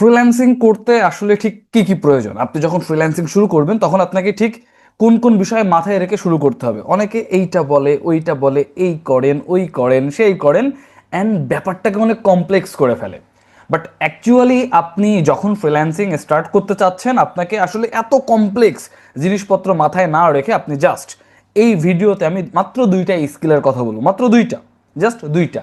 Freelancing করতে আসলে ঠিক কি কি প্রয়োজন? আপনি যখন ফ্রিল্যান্সিং শুরু করবেন, তখন আপনাকে ঠিক কোন কোন বিষয়ে মাথায় রেখে শুরু করতে হবে। অনেকে এইটা বলে, ওইটা বলে, এই করেন, ওই করেন, সেই করেন অ্যান্ড ব্যাপারটাকে অনেক কমপ্লেক্স করে ফেলে। বাট অ্যাকচুয়ালি আপনি যখন ফ্রিল্যান্সিং স্টার্ট করতে চাচ্ছেন, আপনাকে আসলে এত কমপ্লেক্স জিনিসপত্র মাথায় না রেখে আপনি জাস্ট এই ভিডিওতে আমি মাত্র দুইটা স্কিলের কথা বলব, মাত্র দুইটা জাস্ট দুইটা।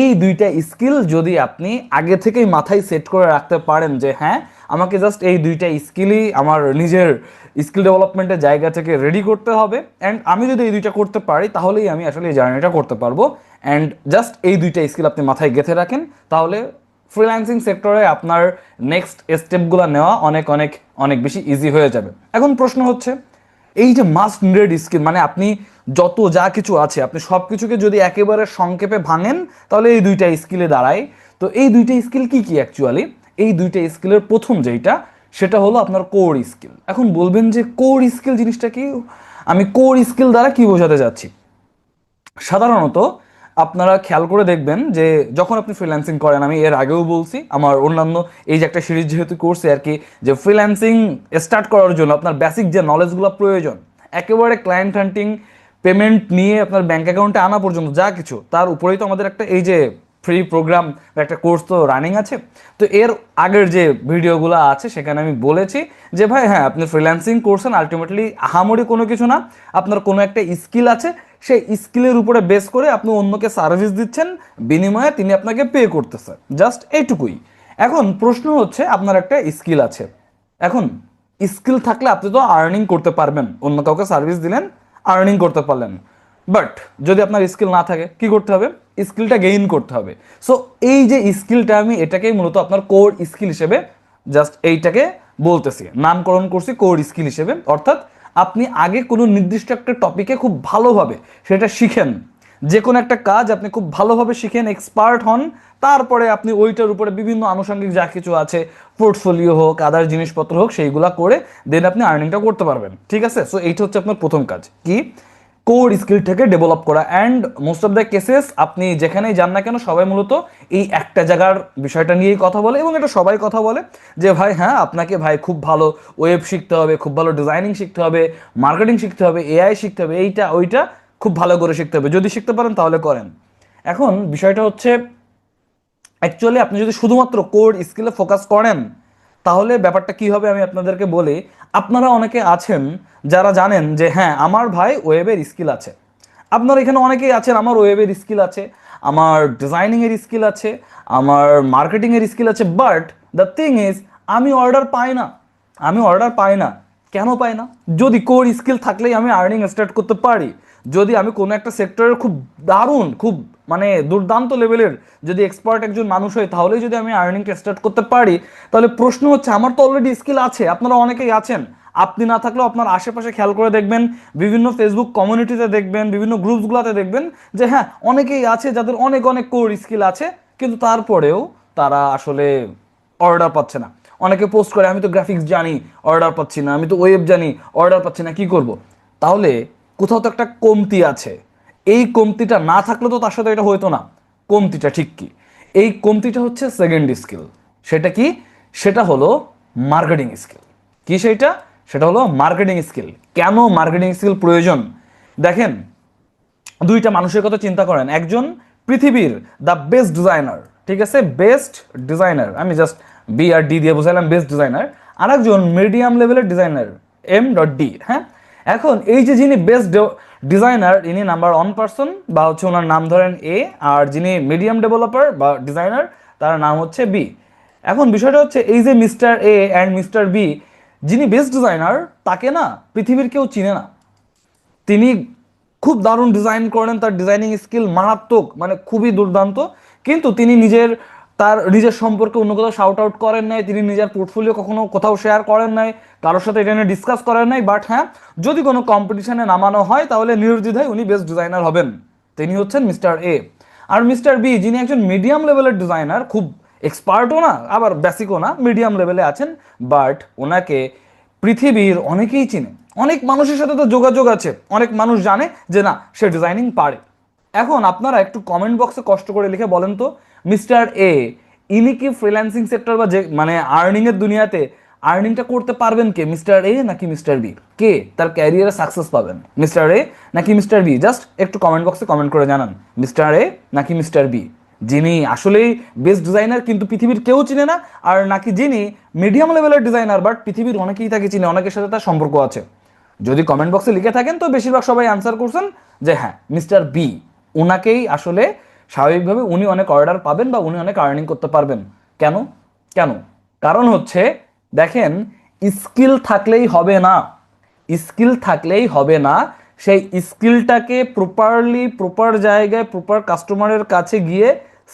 এই দুইটা স্কিল যদি আপনি আগে থেকেই মাথায় সেট করে রাখতে পারেন যে হ্যাঁ আমাকে জাস্ট এই দুইটা স্কিলই আমার নিজের স্কিল ডেভেলপমেন্টের জায়গা থেকে রেডি করতে হবে। অ্যান্ড আমি যদি এই দুইটা করতে পারি, তাহলেই আমি আসলে এই জার্নিটা করতে পারব। অ্যান্ড জাস্ট এই দুইটা স্কিল আপনি মাথায় গেঁথে রাখেন, তাহলে ফ্রিল্যান্সিং সেক্টরে আপনার নেক্সট স্টেপগুলো নেওয়া অনেক অনেক অনেক বেশি ইজি হয়ে যাবে। এখন প্রশ্ন হচ্ছে এই যে মাস্ট নিডেড স্কিল মানে আপনি যত যা কিছু আছে, আপনি সব কিছুকে যদি একেবারে সংক্ষেপে ভাঙেন, তাহলে এই দুইটা স্কিলে দাঁড়ায়। তো এই দুইটা স্কিল কি কি অ্যাকচুয়ালি এই দুইটা স্কিলের প্রথম যেইটা, সেটা হলো আপনার কোর স্কিল এখন বলবেন যে কোর স্কিল জিনিসটা কি? আমি কোর স্কিল দ্বারা কি বোঝাতে যাচ্ছি? সাধারণত আপনারা খেয়াল করে দেখবেন যে যখন আপনি ফ্রিল্যান্সিং করেন, আমি এর আগেও বলছি, আমার অন্যান্য এই যে একটা সিরিজ যেহেতু করছে আর কি, যে ফ্রিল্যান্সিং স্টার্ট করার জন্য আপনার বেসিক যে নলেজগুলো প্রয়োজন, একেবারে ক্লায়েন্ট হান্টিং পেমেন্ট নিয়ে আপনার ব্যাঙ্ক অ্যাকাউন্টে আনা পর্যন্ত যা কিছু, তার উপরেই তো আমাদের একটা এই যে ফ্রি প্রোগ্রাম একটা কোর্স তো রানিং আছে। তো এর আগের যে ভিডিওগুলো আছে, সেখানে আমি বলেছি যে ভাই হ্যাঁ আপনি ফ্রিল্যান্সিং করছেন আলটিমেটলি আহামরি কোনো কিছু না, আপনার কোনো একটা স্কিল আছে সেই স্কিলের উপরে বেস করে আপনি অন্যকে সার্ভিস দিচ্ছেন, বিনিময়ে তিনি আপনাকে পে করতেছে। জাস্ট এইটুকুই। এখন প্রশ্ন হচ্ছে, আপনার একটা স্কিল আছে। এখন স্কিল থাকলে আপনি তো আর্নিং করতে পারবেন। অন্য কাউকে সার্ভিস দিলেন আর্নিং করতে পারলেন। বাট যদি আপনার স্কিল না থাকে, কি করতে হবে? স্কিলটা গেইন করতে হবে। সো এই যে স্কিলটা আমি, এটাকেই মূলত আপনার কোর স্কিল হিসেবে জাস্ট এইটাকে বলতেছি। নামকরণ করছি কোর স্কিল হিসেবে। অর্থাৎ আপনি আগে কোনো নির্দিষ্ট একটা টপিকে খুব ভালোভাবে সেটা শিখেন। যে কোনো একটা কাজ আপনি খুব ভালোভাবে শিখেন এক্সপার্ট হন, তারপরে আপনি ওইটার উপরে বিভিন্ন আনুষঙ্গিক যা কিছু আছে পোর্টফোলিও হোক আদার জিনিসপত্র হোক, সেইগুলা করে দেন আপনি আর্নিংটা করতে পারবেন। ঠিক আছে? সো এইটা হচ্ছে আপনার প্রথম কাজ। কি? কোর স্কিলটাকে ডেভেলপ করা। And most of the cases আপনি যেখানেই যান না কেন, সবাই মূলত এই একটা জায়গার বিষয়টা নিয়েই কথা বলে এবং এটা সবাই কথা বলে যে, ভাই হ্যাঁ আপনাকে ভাই খুব ভালো ওয়েব শিখতে হবে, খুব ভালো ডিজাইনিং শিখতে হবে মার্কেটিং শিখতে হবে এআই শিখতে হবে, এইটা, ওইটা খুব ভালো করে শিখতে হবে। যদি শিখতে পারেন, তাহলে করেন। এখন বিষয়টা হচ্ছে অ্যাকচুয়ালি আপনি যদি শুধুমাত্র কোর স্কিলে ফোকাস করেন তাহলে ব্যাপারটা কি হবে আমি আপনাদেরকে বলি। আপনারা অনেকে আছেন যারা জানেন যে হ্যাঁ আমার ভাই ওয়েবের স্কিল আছে। আপনারা এখানে অনেকেই আছেন, আমার ওয়েবের স্কিল আছে, আমার ডিজাইনিংয়ের স্কিল আছে, আমার মার্কেটিংয়ের স্কিল আছে, বাট দ্য থিং ইজ, আমি অর্ডার পাই না। আমি অর্ডার পাই না। কেন পাই না? যদি কোর স্কিল থাকলেই আমি আর্নিং স্টার্ট করতে পারি। যদি আমি কোনো একটা সেক্টরের খুব দারুণ, খুব মানে দুর্দান্ত লেভেলের যদি এক্সপার্ট একজন মানুষ হয়, তাহলেই যদি আমি আর্নিংটা স্টার্ট করতে পারি, তাহলে প্রশ্ন হচ্ছে, আমার তো অলরেডি স্কিল আছে, আপনারা অনেকেই আছেন। আপনি না থাকলেও আপনার আশেপাশে খেয়াল করে দেখবেন, বিভিন্ন ফেসবুক কমিউনিটিতে দেখবেন, বিভিন্ন গ্রুপসগুলোতে দেখবেন যে হ্যাঁ অনেকেই আছে যাদের অনেক অনেক কোর স্কিল আছে, কিন্তু তারপরেও তারা আসলে অর্ডার পাচ্ছে না। অনেকে পোস্ট করে, আমি তো গ্রাফিক্স জানি অর্ডার পাচ্ছি না, আমি তো ওয়েব জানি অর্ডার পাচ্ছি না, কি করব? তাহলে কোথাও তো একটা কমতি আছে। এই কমতিটা না থাকলে তো তার সাথে এটা হতো না। কমতিটা ঠিক কি? এই কমতিটা হচ্ছে সেকেন্ড স্কিল সেটা কি? সেটা হলো মার্কেটিং স্কিল কি সেটা সেটা হলো মার্কেটিং স্কিল কেন মার্কেটিং স্কিল প্রয়োজন? দেখেন, দুইটা মানুষের কথা চিন্তা করেন। একজন পৃথিবীর দ্য বেস্ট ডিজাইনার ঠিক আছে? বেস্ট ডিজাইনার আমি জাস্ট বি আর ডি দিয়ে বুঝাইলাম বেস্ট ডিজাইনার আর একজন মিডিয়াম লেভেলের ডিজাইনার এম ডট ডি হ্যাঁ? এখন এই যে যিনি বেস্ট ডিজাইনার ইনি নাম্বার ওয়ান পার্সন বা হচ্ছে ওনার নাম ধরেন এ আর যিনি মিডিয়াম ডেভেলপার বা ডিজাইনার তার নাম হচ্ছে বি এখন বিষয়টা হচ্ছে, এই যে mister A and mister B যিনি বেস্ট ডিজাইনার তাকে না পৃথিবীর কেউ চিনে না। তিনি খুব দারুণ ডিজাইন করেন, তার ডিজাইনিং স্কিল মারাত্মক মানে খুবই দুর্দান্ত। কিন্তু তিনি নিজের তার নিজের সম্পর্কে অন্য কোথাও শাউট আউট করেন নাই, তিনি নিজের পোর্টফোলিও কখনো কোথাও শেয়ার করেন নাই, কারোর সাথে এটা নিয়ে ডিসকাস করেন নাই বাট হ্যাঁ যদি কোনো কম্পিটিশনে নামানো হয়, তাহলে নির্দ্বিধায় উনি বেস্ট ডিজাইনার হবেন। তিনি হচ্ছেন মিস্টার এ আর মিস্টার বি যিনি একজন মিডিয়াম লেভেলের ডিজাইনার খুব এক্সপার্টও না, আবার বেসিকও না মিডিয়াম লেভেলে আছেন বাট ওনাকে পৃথিবীর অনেকেই চিনে। অনেক মানুষের সাথে তো যোগাযোগ আছে, অনেক মানুষ জানে যে না, সে ডিজাইনিং পারে। এখন আপনারা একটু কমেন্ট বক্সে কষ্ট করে লিখে বলেন তো মিস্টার এ, ইনি কি ফ্রিল্যান্সিং সেক্টর বা যে মানে আর্নিং এর দুনিয়াতে আর্নিংটা করতে পারবেন কে? মিস্টার এ নাকি মিস্টার বি? কে? তার ক্যারিয়ারে সাকসেস পাবেন। মিস্টার এ নাকি মিস্টার বি? জাস্ট একটু কমেন্ট বক্সে কমেন্ট করে জানান। মিস্টার এ নাকি মিস্টার বি? যিনি আসলেই বেস্ট ডিজাইনার কিন্তু পৃথিবীর কেউ চিনে না, আর নাকি যিনি মিডিয়াম লেভেলের ডিজাইনার বাট পৃথিবীর অনেকেই তাকে চিনে, অনেকের সাথে তার সম্পর্ক আছে। যদি কমেন্ট বক্সে লিখে থাকেন, তো বেশিরভাগ সবাই আনসার করছেন যে হ্যাঁ মিস্টার বি ওনাকেই আসলে স্বাভাবিকভাবে উনি অনেক অর্ডার পাবেন বা উনি অনেক আর্নিং করতে পারবেন। কেন? কেন? কারণ হচ্ছে, দেখেন স্কিল থাকলেই হবে না। স্কিল থাকলেই হবে না। সেই স্কিলটাকে প্রপারলি প্রপার জায়গায় প্রপার কাস্টমারের কাছে গিয়ে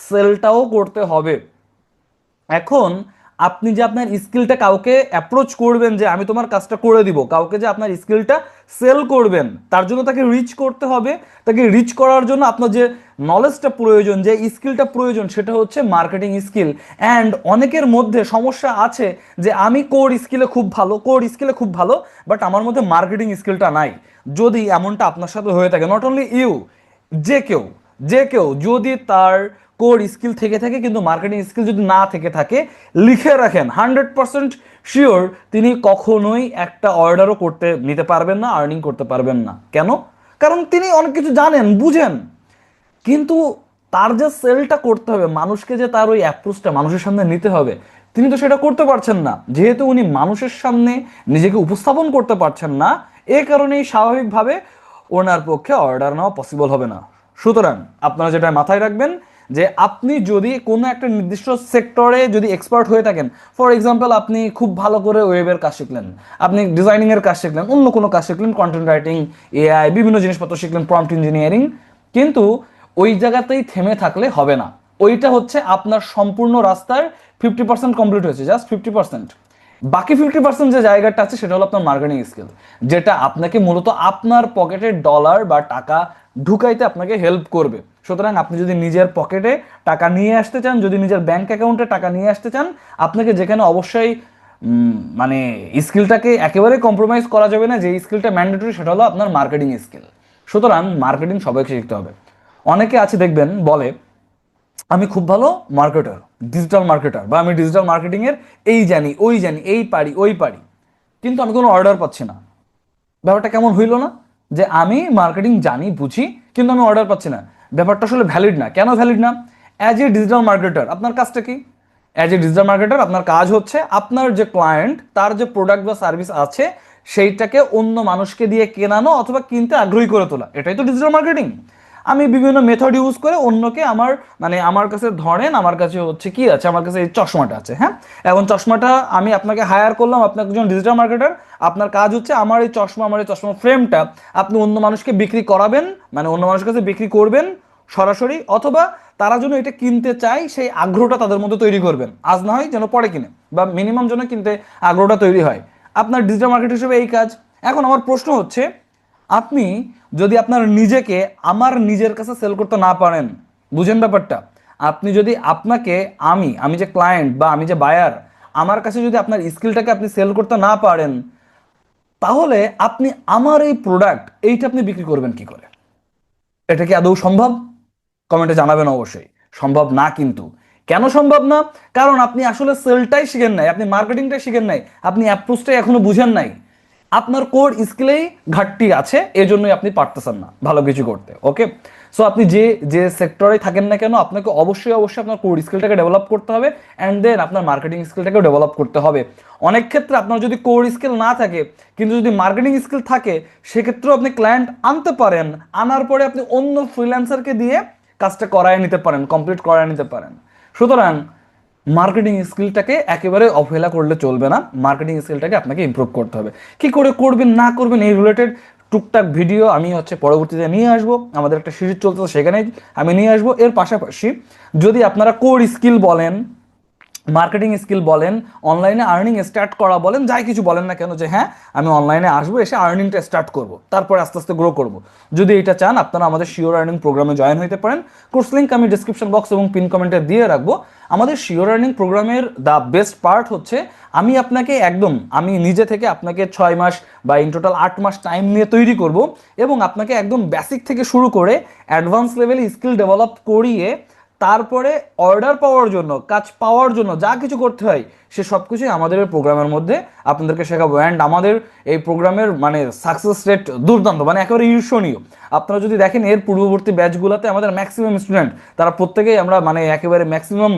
সেলটাও করতে হবে। এখন আপনি যে আপনার স্কিলটা কাউকে অ্যাপ্রোচ করবেন যে আমি তোমার কাজটা করে দিব, কাউকে যে আপনার স্কিলটা সেল করবেন, তার জন্য তাকে রিচ করতে হবে। তাকে রিচ করার জন্য আপনার যে নলেজটা প্রয়োজন, যে স্কিলটা প্রয়োজন, সেটা হচ্ছে মার্কেটিং স্কিল অ্যান্ড অনেকের মধ্যে সমস্যা আছে যে আমি কোর স্কিলে খুব ভালো কোর স্কিলে খুব ভালো বাট আমার মধ্যে মার্কেটিং স্কিলটা নাই। যদি এমনটা আপনার সাথে হয়ে থাকে নট অনলি ইউ যে কেউ যে কেউ যদি তার কোর স্কিল থেকে থাকে, কিন্তু মার্কেটিং স্কিল যদি না থেকে থাকে, লিখে রাখেন। হান্ড্রেড পার্সেন্ট শিওর তিনি কখনোই একটা অর্ডারও করতে নিতে পারবেন না, আর্নিং করতে পারবেন না। কেন? কারণ তিনি অনেক কিছু জানেন, বুঝেন। কিন্তু তার যে সেলটা করতে হবে, মানুষকে যে তার ওই অ্যাপ্রোচটা মানুষের সামনে নিতে হবে, তিনি তো সেটা করতে পারছেন না। যেহেতু উনি মানুষের সামনে নিজেকে উপস্থাপন করতে পারছেন না, এ কারণেই স্বাভাবিকভাবে ওনার পক্ষে অর্ডার নেওয়া পসিবল হবে না। সুতরাং আপনারা যেটা মাথায় রাখবেন যে আপনি যদি কোনো একটা নির্দিষ্ট সেক্টরে যদি এক্সপার্ট হয়ে থাকেন ফর এক্সাম্পল আপনি খুব ভালো করে ওয়েবের কাজ শিখলেন, আপনি ডিজাইনিংয়ের কাজ শিখলেন, অন্য কোনো কাজ শিখলেন কন্টেন্ট রাইটিং এআই বিভিন্ন জিনিসপত্র শিখলেন প্রম্পট ইঞ্জিনিয়ারিং কিন্তু ওই জায়গাতেই থেমে থাকলে হবে না। ওইটা হচ্ছে আপনার সম্পূর্ণ রাস্তার ফিফটি পার্সেন্ট কমপ্লিট হয়েছে জাস্ট ফিফটি পার্সেন্ট বাকি ফিফটি পার্সেন্ট যে জায়গাটা আছে, সেটা হলো আপনার মার্কেটিং স্কিল যেটা আপনাকে মূলত আপনার পকেটে ডলার বা টাকা ঢুকাইতে আপনাকে হেল্প করবে। সুতরাং আপনি যদি নিজের পকেটে টাকা নিয়ে আসতে চান, যদি নিজের ব্যাংক অ্যাকাউন্টে টাকা নিয়ে আসতে চান, আপনাকে যেখানে অবশ্যই মানে স্কিলটাকে একেবারে কম্প্রোমাইজ করা যাবে না যে স্কিলটা ম্যান্ডেটরি সেটা হলো আপনার মার্কেটিং স্কিল সুতরাং মার্কেটিং সবাইকে শিখতে হবে। অনেকে আছে, দেখবেন, বলে, আমি খুব ভালো মার্কেটার ডিজিটাল মার্কেটার বা আমি ডিজিটাল মার্কেটিংয়ের এই জানি, ওই জানি, এই পারি, ওই পারি। কিন্তু আমি কোনো অর্ডার পাচ্ছি না। ব্যাপারটা কেমন হইল না? যে আমি মার্কেটিং জানি, বুঝি, কিন্তু আমি অর্ডার পাচ্ছি না। ব্যাপারটা আসলে ভ্যালিড না। কেন ভ্যালিড না? অ্যাজ এ ডিজিটাল মার্কেটার আপনার কাজটা কি? অ্যাজ এ ডিজিটাল মার্কেটার আপনার কাজ হচ্ছে আপনার যে ক্লায়েন্ট তার যে প্রোডাক্ট বা সার্ভিস আছে, সেইটাকে অন্য মানুষকে দিয়ে কেনানো অথবা কিনতে আগ্রহী করে তোলা। এটাই তো ডিজিটাল মার্কেটিং আমি বিভিন্ন মেথড ইউজ করে অন্যকে আমার মানে আমার কাছে ধরেন, আমার কাছে হচ্ছে কি আছে, আমার কাছে এই চশমাটা আছে হ্যাঁ? এখন চশমাটা আমি আপনাকে হায়ার করলাম, আপনি একজন ডিজিটাল মার্কেটার আপনার কাজ হচ্ছে আমার এই চশমা, আমার এই চশমা ফ্রেমটা আপনি অন্য মানুষকে বিক্রি করাবেন মানে অন্য মানুষের কাছে বিক্রি করবেন সরাসরি, অথবা তারা যেন এটা কিনতে চায়, সেই আগ্রহটা তাদের মধ্যে তৈরি করবেন। আজ না হয় যেন পরে কিনে, বা মিনিমাম যেন কিনতে আগ্রহটা তৈরি হয়। আপনার ডিজিটাল মার্কেট হিসেবে এই কাজ। এখন আমার প্রশ্ন হচ্ছে আপনি যদি আপনার নিজেকে আমার নিজের কাছে সেল করতে না পারেন, বুঝেন ব্যাপারটা? আপনি যদি আপনাকে, আমি আমি যে ক্লায়েন্ট বা আমি যে বায়ার আমার কাছে যদি আপনার স্কিলটাকে আপনি সেল করতে না পারেন, তাহলে আপনি আমার এই প্রোডাক্ট এইটা আপনি বিক্রি করবেন কি করে? এটা কি আদৌ সম্ভব? কমেন্টে জানাবেন অবশ্যই। সম্ভব না কিন্তু। কেন সম্ভব না? কারণ আপনি আসলে সেলটাই শিখেন নাই, আপনি মার্কেটিংটাই শিখেন নাই, আপনি অ্যাপ্রোচটাই এখনও বুঝেন নাই। আপনার কোর স্কিলেই ঘাটতি আছে, এজন্যই আপনি পারতেছেন না ভালো কিছু করতে ওকে সো আপনি যে যে সেক্টরে থাকেন না কেন, আপনাকে অবশ্যই অবশ্যই আপনার কোর স্কিলটাকে ডেভেলপ করতে হবে অ্যান্ড দেন আপনার মার্কেটিং স্কিলটাকেও ডেভেলপ করতে হবে। অনেক ক্ষেত্রে আপনার যদি কোর স্কিল না থাকে, কিন্তু যদি মার্কেটিং স্কিল থাকে, সেক্ষেত্রেও আপনি ক্লায়েন্ট আনতে পারেন, আনার পরে আপনি অন্য ফ্রিল্যান্সারকে দিয়ে কাজটা করায় নিতে পারেন কমপ্লিট করায় নিতে পারেন। সুতরাং মার্কেটিং স্কিলটাকে একেবারে অবহেলা করলে চলবে না। মার্কেটিং স্কিলটাকে আপনাকে ইম্প্রুভ করতে হবে। কি করে করবেন, না করবেন এই রিলেটেড টুকটাক ভিডিও আমি হচ্ছে পরবর্তীতে নিয়ে আসব। আমাদের একটা সিরিজ চলতে সেখানে আমি নিয়ে আসব। এর পাশাপাশি যদি আপনারা কোর স্কিল বলেন মার্কেটিং স্কিল বলেন, অনলাইনে আর্নিং স্টার্ট করা বলেন, যাই কিছু বলেন না কেন যে হ্যাঁ আমি অনলাইনে আসব, এসে আর্নিংটা স্টার্ট করব, তারপরে আস্তে আস্তে গ্রো করব। যদি এটা চান, আপনারা আমাদের শিওর আর্নিং প্রোগ্রামে জয়েন হতে পারেন। কোর্স লিঙ্ক আমি ডিসক্রিপশন বক্স এবং পিন কমেন্টে দিয়ে রাখব। আমাদের শিওর আর্নিং প্রোগ্রামের দ্য বেস্ট পার্ট হচ্ছে, আমি আপনাকে একদম, আমি নিজে থেকে আপনাকে ছয় মাস বা ইন টোটাল আট মাস টাইম নিয়ে তৈরি করব এবং আপনাকে একদম বেসিক থেকে শুরু করে অ্যাডভান্স লেভেলে স্কিল ডেভেলপ করিয়ে তারপরে অর্ডার পাওয়ার জন্য, কাজ পাওয়ার জন্য যা কিছু করতে হয়, সে সব কিছুই আমাদের এই প্রোগ্রামের মধ্যে আপনাদেরকে শেখাবো। অ্যান্ড আমাদের এই প্রোগ্রামের মানে সাকসেস রেট দুর্দান্ত মানে একেবারে ঈর্ষণীয়। আপনারা যদি দেখেন, এর পূর্ববর্তী ব্যাচগুলোতে আমাদের ম্যাক্সিমাম স্টুডেন্ট তারা প্রত্যেকেই আমরা মানে একেবারে ম্যাক্সিমাম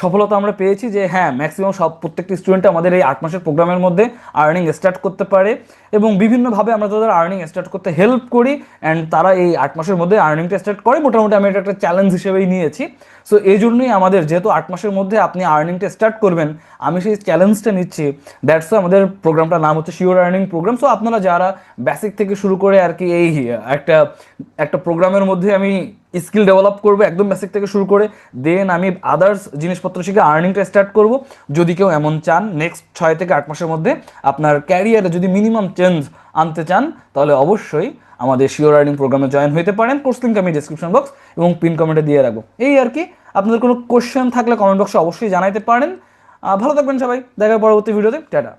সফলতা আমরা পেয়েছি যে হ্যাঁ ম্যাক্সিমাম সব প্রত্যেকটি স্টুডেন্ট আমাদের এই আট মাসের প্রোগ্রামের মধ্যে আর্নিং স্টার্ট করতে পারে এবং বিভিন্নভাবে আমরা তাদের আর্নিং স্টার্ট করতে হেল্প করি অ্যান্ড তারা এই আট মাসের মধ্যে আর্নিংটা স্টার্ট করে, মোটামুটি আমি এটা একটা চ্যালেঞ্জ হিসেবেই নিয়েছি। সো এই জন্যই আমাদের যেহেতু আট মাসের মধ্যে আপনি আর্নিংটা স্টার্ট করবেন, আমি সেই চ্যালেঞ্জটা নিচ্ছি। দ্যাটস আমাদের প্রোগ্রামটার নাম হচ্ছে শিওর আর্নিং প্রোগ্রাম সো আপনারা যারা বেসিক থেকে শুরু করে আর কি এই একটা একটা প্রোগ্রামের মধ্যে আমি স্কিল ডেভেলপ করব, একদম বেসিক থেকে শুরু করে দেন আমি আদার্স জিনিসপত্র শিখে আর্নিংটা স্টার্ট করব। যদি কেউ এমন চান নেক্সট ছয় থেকে আট মাসের মধ্যে আপনার ক্যারিয়ারে যদি মিনিমাম চেঞ্জ আনতে চান, তাহলে অবশ্যই আমাদের শিওর আর্নিং প্রোগ্রামে জয়েন হতে পারেন। কোর্স লিঙ্ক আমি ডিসক্রিপশন বক্স এবং পিন কমেন্টে দিয়ে রাখব। এই আর কি, আপনাদের কোনো কোশ্চেন থাকলে কমেন্ট বক্সে অবশ্যই জানাইতে পারেন। ভালো থাকবেন সবাই, দেখা হবে পরবর্তী ভিডিওতে টাটা।